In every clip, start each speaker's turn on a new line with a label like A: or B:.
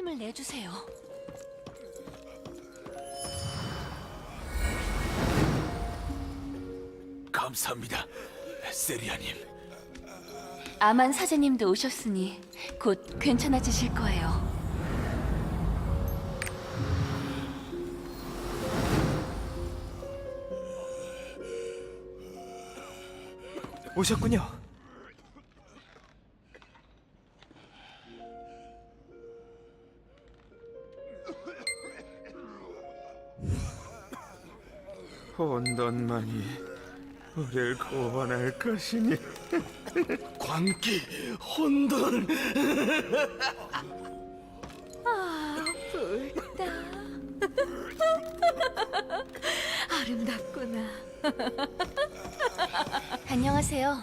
A: 힘을 내주세요.
B: 감사합니다, 세리아님.
A: 아만 사제님도 오셨으니 곧 괜찮아지실 거예요.
C: 오셨군요. 혼돈만이 우리를 구원할 것이니
B: 광기, 혼돈.
A: 불다. 아름답구나. 안녕하세요.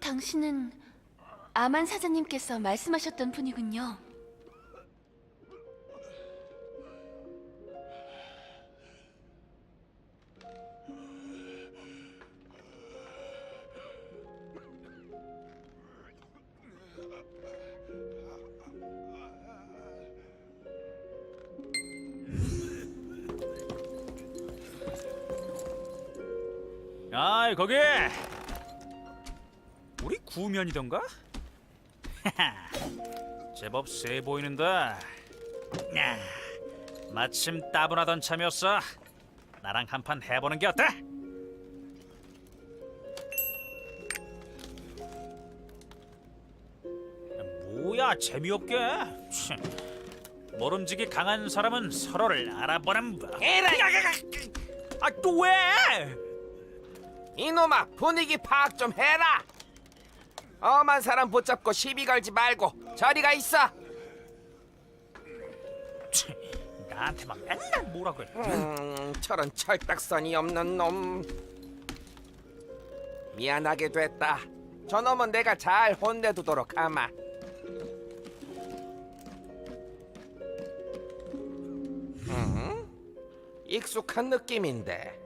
A: 당신은 아만 사장님께서 말씀하셨던 분이군요.
D: 아이 거기 우리 구면이던가? 제법 세 보이는데 야, 마침 따분하던 참이었어 나랑 한판 해보는 게 어때? 뭐야 재미없게 참, 모름지기 강한 사람은 서로를 알아보는 법
E: 에라이!
D: 아또 왜?
E: 이놈아 분위기 파악 좀 해라. 엄한 사람 붙잡고 시비 걸지 말고 저리가 있어.
D: 치, 나한테 막 맨날 뭐라고 해.
E: 음, 저런 철딱선이 없는 놈. 미안하게 됐다. 저놈은 내가 잘 혼내두도록 하마. 음, 익숙한 느낌인데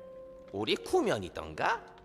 E: 우리 구면이던가?